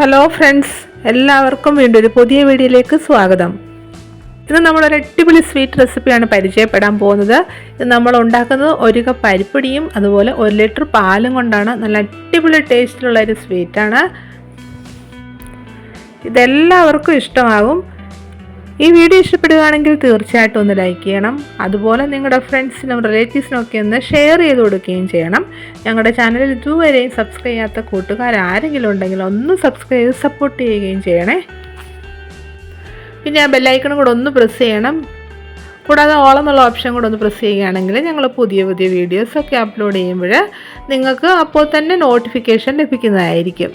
Hello friends എല്ലാവർക്കും വീണ്ടും ഒരു പുതിയ വീഡിയോയിലേക്ക് സ്വാഗതം. ഇന്ന് നമ്മളൊരു അടിപൊളി സ്വീറ്റ് റെസിപ്പിയാണ് പരിചയപ്പെടാൻ പോകുന്നത്. ഇത് നമ്മൾ ഉണ്ടാക്കുന്നത് ഒരു കപ്പ് അരിപ്പൊടിയും അതുപോലെ ഒരു ലിറ്റർ പാലും കൊണ്ടാണ്. നല്ല അടിപൊളി ടേസ്റ്റിലുള്ള ഒരു സ്വീറ്റാണ്. ഇതെല്ലാവർക്കും ഇഷ്ടമാകും. ഈ വീഡിയോ ഇഷ്ടപ്പെടുകയാണെങ്കിൽ തീർച്ചയായിട്ടും ഒന്ന് ലൈക്ക് ചെയ്യണം. അതുപോലെ നിങ്ങളുടെ ഫ്രണ്ട്സിനും റിലേറ്റീവ്സിനും ഒക്കെ ഒന്ന് ഷെയർ ചെയ്ത് കൊടുക്കുകയും ചെയ്യണം. ഞങ്ങളുടെ ചാനലിൽ ഇതുവരെയും സബ്സ്ക്രൈബ് ചെയ്യാത്ത കൂട്ടുകാർ ആരെങ്കിലും ഉണ്ടെങ്കിൽ ഒന്ന് സബ്സ്ക്രൈബ് ചെയ്ത് സപ്പോർട്ട് ചെയ്യുകയും ചെയ്യണേ. പിന്നെ ആ ബെല്ലൈക്കണും കൂടെ ഒന്ന് പ്രസ് ചെയ്യണം. കൂടാതെ ഓൾ എന്നുള്ള ഓപ്ഷൻ കൂടെ ഒന്ന് പ്രസ് ചെയ്യുകയാണെങ്കിൽ ഞങ്ങൾ പുതിയ പുതിയ വീഡിയോസൊക്കെ അപ്ലോഡ് ചെയ്യുമ്പോൾ നിങ്ങൾക്ക് അപ്പോൾ തന്നെ നോട്ടിഫിക്കേഷൻ ലഭിക്കുന്നതായിരിക്കും.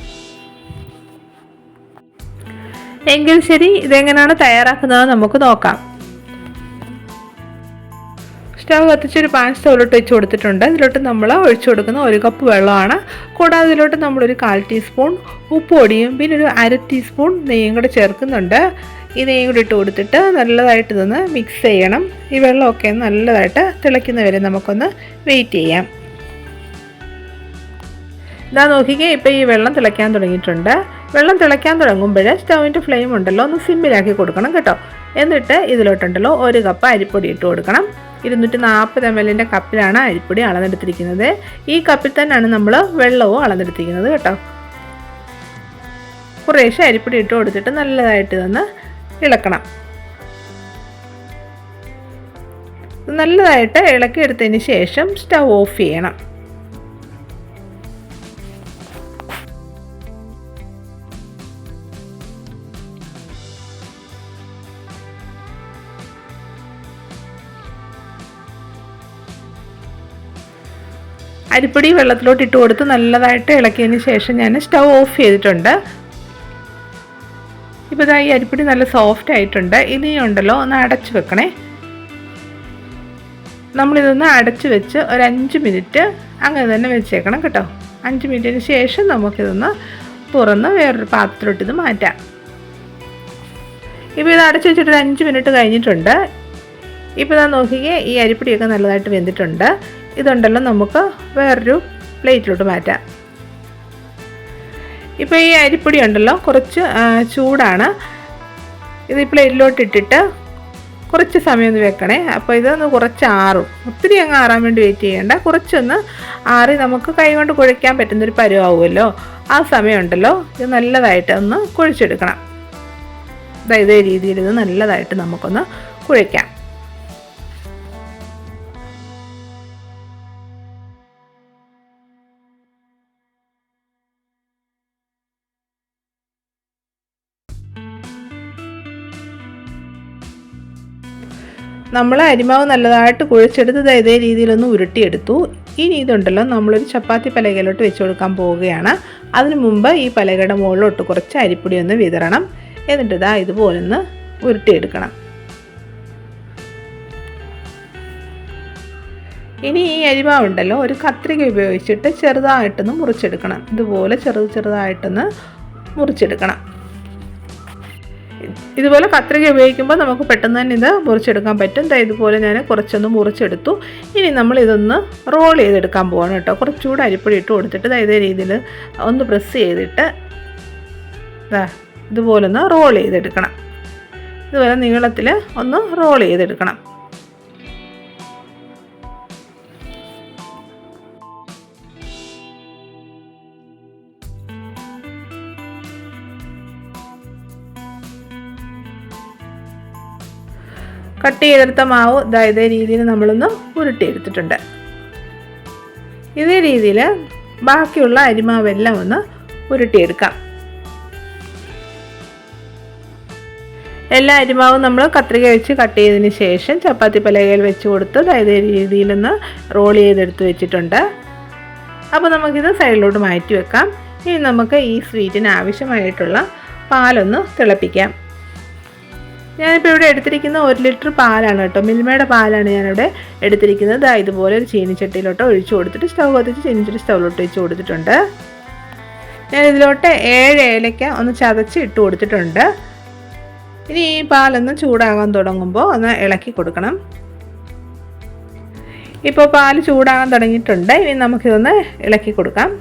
എങ്കിൽ ശരി ഇതെങ്ങനെയാണ് തയ്യാറാക്കുന്നത് നമുക്ക് നോക്കാം. സ്റ്റവ് കത്തിച്ചൊരു പാൻ സ്റ്റൗവിലോട്ട് വെച്ച് കൊടുത്തിട്ടുണ്ട്. ഇതിലോട്ട് നമ്മൾ ഒഴിച്ചു കൊടുക്കുന്ന ഒരു കപ്പ് വെള്ളമാണ്. കൂടാതെ ഇതിലോട്ട് നമ്മളൊരു കാൽ ടീസ്പൂൺ ഉപ്പ് പൊടിയും പിന്നെ ഒരു അര ടീസ്പൂൺ നെയ്യും കൂടെ ചേർക്കുന്നുണ്ട്. ഈ നെയ്യും കൂടി ഇട്ട് കൊടുത്തിട്ട് നല്ലതായിട്ട് ഇതൊന്ന് മിക്സ് ചെയ്യണം. ഈ വെള്ളമൊക്കെ നല്ലതായിട്ട് തിളയ്ക്കുന്നവരെ നമുക്കൊന്ന് വെയിറ്റ് ചെയ്യാം. ഇതാ നോക്കിക്കേ ഇപ്പോൾ ഈ വെള്ളം തിളയ്ക്കാൻ തുടങ്ങിയിട്ടുണ്ട്. വെള്ളം തിളയ്ക്കാൻ തുടങ്ങുമ്പോൾ സ്റ്റൗവിന്റെ ഫ്ലെയിം ഉണ്ടല്ലോ ഒന്ന് സിമ്മിലാക്കി കൊടുക്കണം കേട്ടോ. എന്നിട്ട് ഇതിലോട്ടുണ്ടല്ലോ ഒരു കപ്പ് അരിപ്പൊടി ഇട്ട് കൊടുക്കണം. ഇരുന്നൂറ്റി നാൽപ്പത് എം എല്ലിന്റെ കപ്പിലാണ് അരിപ്പൊടി അളന്നെടുത്തിരിക്കുന്നത്. ഈ കപ്പിൽ തന്നെയാണ് നമ്മൾ വെള്ളവും അളന്നെടുത്തിരിക്കുന്നത് കേട്ടോ. കുറേശ്ശെ അരിപ്പൊടി ഇട്ട് കൊടുത്തിട്ട് നല്ലതായിട്ട് ഇതൊന്ന് ഇളക്കണം. നല്ലതായിട്ട് ഇളക്കി എടുത്തതിന് ശേഷം സ്റ്റൗ ഓഫ് ചെയ്യണം. അരിപ്പൊടി വെള്ളത്തിലോട്ട് ഇട്ട് കൊടുത്ത് നല്ലതായിട്ട് ഇളക്കിയതിന് ശേഷം ഞാൻ സ്റ്റൗ ഓഫ് ചെയ്തിട്ടുണ്ട്. ഇപ്പോൾ ഇതാ ഈ അരിപ്പൊടി നല്ല സോഫ്റ്റ് ആയിട്ടുണ്ട്. ഇനിയുണ്ടല്ലോ ഒന്ന് അടച്ചു വെക്കണേ. നമ്മളിതൊന്ന് അടച്ചു വെച്ച് ഒരു അഞ്ച് മിനിറ്റ് അങ്ങനെ തന്നെ വെച്ചേക്കണം കേട്ടോ. അഞ്ച് മിനിറ്റിന് ശേഷം നമുക്കിതൊന്ന് തുറന്ന് വേറൊരു പാത്രത്തിലോട്ട് ഇത് മാറ്റാം. ഇപ്പോൾ ഇത് അടച്ചു വെച്ചിട്ട് ഒരു അഞ്ച് മിനിറ്റ് കഴിഞ്ഞിട്ടുണ്ട്. ഇപ്പോൾ ഇതാ നോക്കിക്കേ ഈ അരിപ്പൊടിയൊക്കെ നല്ലതായിട്ട് വെന്തിട്ടുണ്ട്. ഇതുണ്ടല്ലോ നമുക്ക് വേറൊരു പ്ലേറ്റിലോട്ട് മാറ്റാം. ഇപ്പോൾ ഈ അരിപ്പൊടി ഉണ്ടല്ലോ കുറച്ച് ചൂടാണ്. ഇത് ഈ പ്ലേറ്റിലോട്ട് ഇട്ടിട്ട് കുറച്ച് സമയം ഒന്ന് വെക്കണേ. അപ്പോൾ ഇതൊന്ന് കുറച്ച് ആറും. ഒത്തിരി അങ്ങ് ആറാൻ വേണ്ടി വെയിറ്റ് ചെയ്യേണ്ട. കുറച്ചൊന്ന് ആറി നമുക്ക് കൈ കൊണ്ട് കുഴയ്ക്കാൻ പറ്റുന്നൊരു പരുവാകുമല്ലോ ആ സമയമുണ്ടല്ലോ ഇത് നല്ലതായിട്ട് ഒന്ന് കുഴിച്ചെടുക്കണം. അതായത് രീതിയിൽ ഇത് നല്ലതായിട്ട് നമുക്കൊന്ന് കുഴയ്ക്കാം. നമ്മൾ അരിമാവ് നല്ലതായിട്ട് കുഴച്ചെടുത്ത് ഇതേ രീതിയിലൊന്ന് ഉരുട്ടിയെടുത്തു. ഇനി ഇതുണ്ടല്ലോ നമ്മളൊരു ചപ്പാത്തി പലകയിലോട്ട് വെച്ച് കൊടുക്കാൻ പോവുകയാണ്. അതിനു മുമ്പ് ഈ പലകയുടെ മുകളിലോട്ട് കുറച്ച് അരിപ്പൊടി ഒന്ന് വിതറണം. എന്നിട്ട് ഇതാ ഇതുപോലെ ഒന്ന് ഉരുട്ടിയെടുക്കണം. ഇനി ഈ അരിമാവുണ്ടല്ലോ ഒരു കത്രിക ഉപയോഗിച്ചിട്ട് ചെറുതായിട്ടൊന്ന് മുറിച്ചെടുക്കണം. ഇതുപോലെ ചെറുത് ചെറുതായിട്ടൊന്ന് മുറിച്ചെടുക്കണം. ഇതുപോലെ കത്രിക ഉപയോഗിക്കുമ്പോൾ നമുക്ക് പെട്ടെന്ന് തന്നെ ഇത് മുറിച്ചെടുക്കാൻ പറ്റും. ഇതുപോലെ ഞാൻ കുറച്ചൊന്ന് മുറിച്ചെടുത്തു. ഇനി നമ്മൾ ഇതൊന്ന് റോൾ ചെയ്തെടുക്കാൻ പോകണം കേട്ടോ. കുറച്ചുകൂടെ അരിപ്പൊടി ഇട്ട് കൊടുത്തിട്ട് ഇതേ രീതിയിൽ ഒന്ന് പ്രസ് ചെയ്തിട്ട് ദാ ഇതുപോലെ ഒന്ന് റോൾ ചെയ്തെടുക്കണം. ഇതുപോലെ നീളത്തിൽ ഒന്ന് റോൾ ചെയ്തെടുക്കണം. കട്ട് ചെയ്തെടുത്ത മാവ് ഇതാ ഇതേ രീതിയിൽ നമ്മളൊന്ന് ഉരുട്ടിയെടുത്തിട്ടുണ്ട്. ഇതേ രീതിയിൽ ബാക്കിയുള്ള അരിമാവെല്ലാം ഒന്ന് ഉരുട്ടിയെടുക്കാം. എല്ലാ അരിമാവും നമ്മൾ കത്രിക വെച്ച് കട്ട് ചെയ്തതിന് ശേഷം ചപ്പാത്തി പലകയിൽ വെച്ച് കൊടുത്ത് ഇതേ രീതിയിലൊന്ന് റോൾ ചെയ്തെടുത്ത് വെച്ചിട്ടുണ്ട്. അപ്പോൾ നമുക്കിത് സൈഡിലോട്ട് മാറ്റി വെക്കാം. ഇനി നമുക്ക് ഈ സ്വീറ്റിന് ആവശ്യമായിട്ടുള്ള പാലൊന്ന് തിളപ്പിക്കാം. ഞാനിപ്പോൾ ഇവിടെ എടുത്തിരിക്കുന്ന ഒരു ലിറ്റർ പാലാണ് കേട്ടോ. മിൽമയുടെ പാലാണ് ഞാനിവിടെ എടുത്തിരിക്കുന്നത്. ഇതുപോലെ ഒരു ചീനിച്ചട്ടിയിലോട്ട് ഒഴിച്ചു കൊടുത്തിട്ട് സ്റ്റൗ കത്തിച്ച് ചീനിച്ചട്ടി സ്റ്റൗവിലോട്ട് ഒഴിച്ചു കൊടുത്തിട്ടുണ്ട്. ഞാൻ ഇതിലോട്ട് ഏഴ് ഏലയ്ക്ക ഒന്ന് ചതച്ച് ഇട്ട് കൊടുത്തിട്ടുണ്ട്. ഇനി ഈ പാലൊന്ന് ചൂടാകാൻ തുടങ്ങുമ്പോൾ ഒന്ന് ഇളക്കി കൊടുക്കണം. ഇപ്പോൾ പാൽ ചൂടാകാൻ തുടങ്ങിയിട്ടുണ്ട്. ഇനി നമുക്കിതൊന്ന് ഇളക്കി കൊടുക്കാം.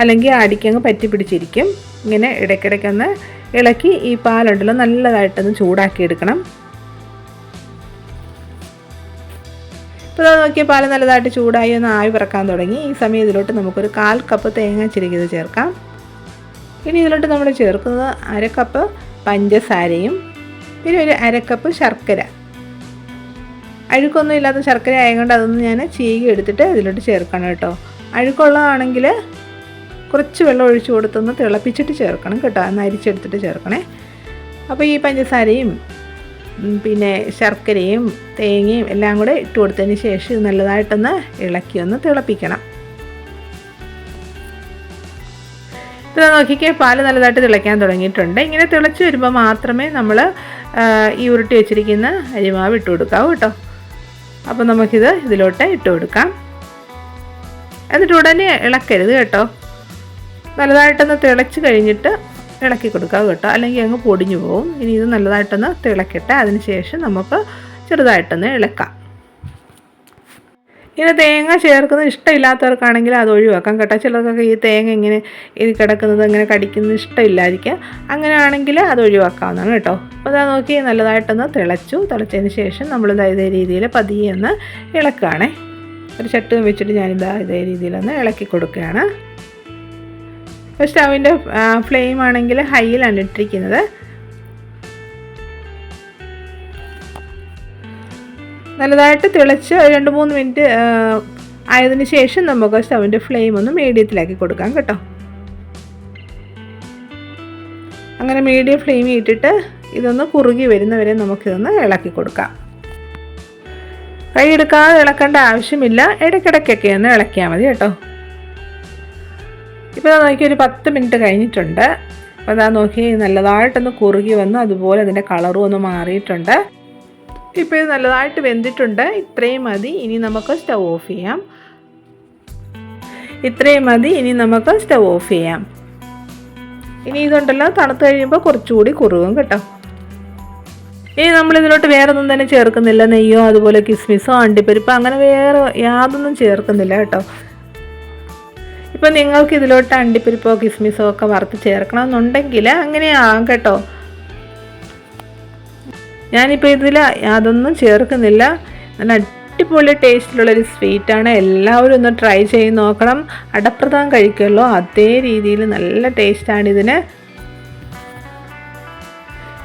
അല്ലെങ്കിൽ അടിക്കങ്ങ് പറ്റി പിടിച്ചിരിക്കും ഇങ്ങനെ ഇടയ്ക്കിടയ്ക്കൊന്ന് ഇളക്കി ഈ പാലുണ്ടല്ലോ നല്ലതായിട്ടൊന്ന് ചൂടാക്കി എടുക്കണം ഇപ്പോൾ നോക്കിയ പാൽ നല്ലതായിട്ട് ചൂടായി ഒന്ന് ആവി പറക്കാൻ തുടങ്ങി. ഈ സമയം ഇതിലോട്ട് നമുക്കൊരു കാൽ കപ്പ് തേങ്ങ ചിരിക്കുന്നത് ചേർക്കാം. ഇനി ഇതിലോട്ട് നമ്മൾ ചേർക്കുന്നത് അരക്കപ്പ് പഞ്ചസാരയും പിന്നെ ഒരു അരക്കപ്പ് ശർക്കര. അഴുക്കൊന്നും ഇല്ലാത്ത ശർക്കര ആയതുകൊണ്ട് അതൊന്നും ഞാൻ ചീകി എടുത്തിട്ട് ഇതിലോട്ട് ചേർക്കണം കേട്ടോ. അഴുക്കുള്ളതാണെങ്കിൽ കുറച്ച് വെള്ളം ഒഴിച്ച് കൊടുത്തൊന്ന് തിളപ്പിച്ചിട്ട് ചേർക്കണം കേട്ടോ. അന്ന് അരിച്ചെടുത്തിട്ട് ചേർക്കണേ. അപ്പോൾ ഈ പഞ്ചസാരയും പിന്നെ ശർക്കരയും തേങ്ങയും എല്ലാം കൂടെ ഇട്ട് കൊടുത്തതിന് ശേഷം നല്ലതായിട്ടൊന്ന് ഇളക്കി ഒന്ന് തിളപ്പിക്കണം. ഇത് നോക്കിക്കേ പാൽ നല്ലതായിട്ട് തിളയ്ക്കാൻ തുടങ്ങിയിട്ടുണ്ട്. ഇങ്ങനെ തിളച്ച് വരുമ്പോൾ മാത്രമേ നമ്മൾ ഈ ഉരുട്ടി വെച്ചിരിക്കുന്ന അരിമാവ് ഇട്ട് കൊടുക്കാവൂ കേട്ടോ. അപ്പോൾ നമുക്കിത് ഇതിലോട്ട് ഇട്ട് കൊടുക്കാം. എന്നിട്ട് ഉടനെ ഇളക്കരുത് കേട്ടോ. നല്ലതായിട്ടൊന്ന് തിളച്ച് കഴിഞ്ഞിട്ട് ഇളക്കി കൊടുക്കുക കേട്ടോ. അല്ലെങ്കിൽ അങ്ങ് പൊടിഞ്ഞു പോകും ഇനി ഇത് നല്ലതായിട്ടൊന്ന് തിളക്കട്ടെ. അതിനുശേഷം നമുക്ക് ചെറുതായിട്ടൊന്ന് ഇളക്കാം. ഇങ്ങനെ തേങ്ങ ചേർക്കുന്നത് ഇഷ്ടമില്ലാത്തവർക്കാണെങ്കിൽ അത് ഒഴിവാക്കാം കേട്ടോ. ചിലർക്കൊക്കെ ഈ തേങ്ങ ഇങ്ങനെ ഇത് കിടക്കുന്നത് ഇങ്ങനെ കടിക്കുന്നത് ഇഷ്ടമില്ലായിരിക്കാം. അങ്ങനെയാണെങ്കിൽ അത് ഒഴിവാക്കാവുന്നതാണ് കേട്ടോ. അപ്പോൾ അതാ നോക്കി നല്ലതായിട്ടൊന്ന് തിളച്ചു. തിളച്ചതിന് ശേഷം നമ്മൾ ഇതേ രീതിയിൽ പതിയെ ഒന്ന് ഇളക്കുകയാണേ. ഒരു ചട്ടും വെച്ചിട്ട് ഞാനിതാ ഇതേ രീതിയിലൊന്ന് ഇളക്കി കൊടുക്കുകയാണ്. സ്റ്റൗവിന്റെ ഫ്ലെയിം ആണെങ്കിൽ ഹൈയിലാണ് ഇട്ടിരിക്കുന്നത്. നല്ലതായിട്ട് തിളച്ച് രണ്ട് മൂന്ന് മിനിറ്റ് ആയതിനു ശേഷം നമുക്ക് സ്റ്റൗവിന്റെ ഫ്ലെയിം ഒന്ന് മീഡിയത്തിലാക്കി കൊടുക്കാം കേട്ടോ. അങ്ങനെ മീഡിയം ഫ്ലെയിമിൽ ഇട്ടിട്ട് ഇതൊന്ന് കുറുകി വരുന്നവരെ നമുക്കിതൊന്ന് ഇളക്കി കൊടുക്കാം. കൈ എടുക്കാതെ ഇളക്കേണ്ട ആവശ്യമില്ല. ഇടയ്ക്കിടയ്ക്കൊക്കെ ഒന്ന് ഇളക്കിയാൽ മതി കേട്ടോ. ഇപ്പോൾ നോക്കി ഒരു പത്ത് മിനിറ്റ് കഴിഞ്ഞിട്ടുണ്ട്. അപ്പോൾ അതാ നോക്കി നല്ലതായിട്ടൊന്ന് കുറുകി വന്ന് അതുപോലെ അതിന്റെ കളറും ഒന്ന് മാറിയിട്ടുണ്ട്. ഇപ്പോൾ ഇത് നല്ലതായിട്ട് വെന്തിട്ടുണ്ട്. ഇത്രയും മതി ഇനി നമുക്ക് സ്റ്റവ് ഓഫ് ചെയ്യാം. ഇത്രയും മതി ഇനി നമുക്ക് സ്റ്റവ് ഓഫ് ചെയ്യാം. ഇനി ഇതുണ്ടല്ലോ തണുത്ത് കഴിയുമ്പോൾ കുറച്ചുകൂടി കുറുകും കേട്ടോ. ഇനി നമ്മൾ ഇതിലോട്ട് വേറെ ഒന്നും തന്നെ ചേർക്കുന്നില്ല നെയ്യോ അതുപോലെ കിസ്മിസോ അണ്ടിപ്പരിപ്പോ അങ്ങനെ വേറെ യാതൊന്നും ചേർക്കുന്നില്ല കേട്ടോ. ഇപ്പം നിങ്ങൾക്ക് ഇതിലോട്ട് അണ്ടിപ്പരിപ്പോ കിസ്മിസോ ഒക്കെ വറുത്ത് ചേർക്കണമെന്നുണ്ടെങ്കിൽ ആകാം കേട്ടോ. ഞാനിപ്പോൾ ഇതിൽ അതൊന്നും ചേർക്കുന്നില്ല. നല്ല അടിപൊളി ടേസ്റ്റിലുള്ളൊരു സ്വീറ്റാണ് എല്ലാവരും ഒന്ന് ട്രൈ ചെയ്ത് നോക്കണം. അടപ്രദം കഴിക്കുമല്ലോ അതേ രീതിയിൽ നല്ല ടേസ്റ്റാണ് ഇതിന്.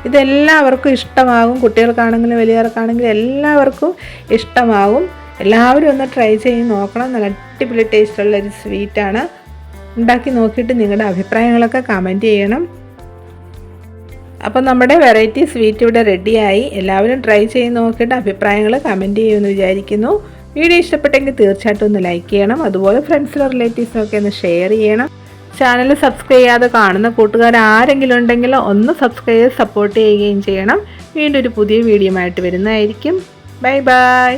ഇതെല്ലാവർക്കും ഇഷ്ടമാകും. കുട്ടികൾക്കാണെങ്കിലും വലിയവർക്കാണെങ്കിലും എല്ലാവർക്കും ഇഷ്ടമാകും. എല്ലാവരും ഒന്ന് ട്രൈ ചെയ്ത് നോക്കണം. നല്ല അടിപൊളി ടേസ്റ്റുള്ള ഒരു സ്വീറ്റാണ് ഉണ്ടാക്കി നോക്കിയിട്ട് നിങ്ങളുടെ അഭിപ്രായങ്ങളൊക്കെ കമന്റ് ചെയ്യണം. അപ്പോൾ നമ്മുടെ വെറൈറ്റി സ്വീറ്റ് ഇവിടെ റെഡിയായി എല്ലാവരും ട്രൈ ചെയ്ത് നോക്കിയിട്ട് അഭിപ്രായങ്ങൾ കമന്റ് ചെയ്യുമെന്ന് വിചാരിക്കുന്നു. വീഡിയോ ഇഷ്ടപ്പെട്ടെങ്കിൽ തീർച്ചയായിട്ടും ഒന്ന് ലൈക്ക് ചെയ്യണം. അതുപോലെ ഫ്രണ്ട്സിനും റിലേറ്റീവ്സിനൊക്കെ ഒന്ന് ഷെയർ ചെയ്യണം. ചാനൽ സബ്സ്ക്രൈബ് ചെയ്യാതെ കാണുന്ന കൂട്ടുകാർ ആരെങ്കിലും ഉണ്ടെങ്കിൽ ഒന്ന് സബ്സ്ക്രൈബ് ചെയ്ത് സപ്പോർട്ട് ചെയ്യുകയും ചെയ്യണം. വീണ്ടും ഒരു പുതിയ വീഡിയോ ആയിട്ട് വരുന്നതായിരിക്കും. Bye bye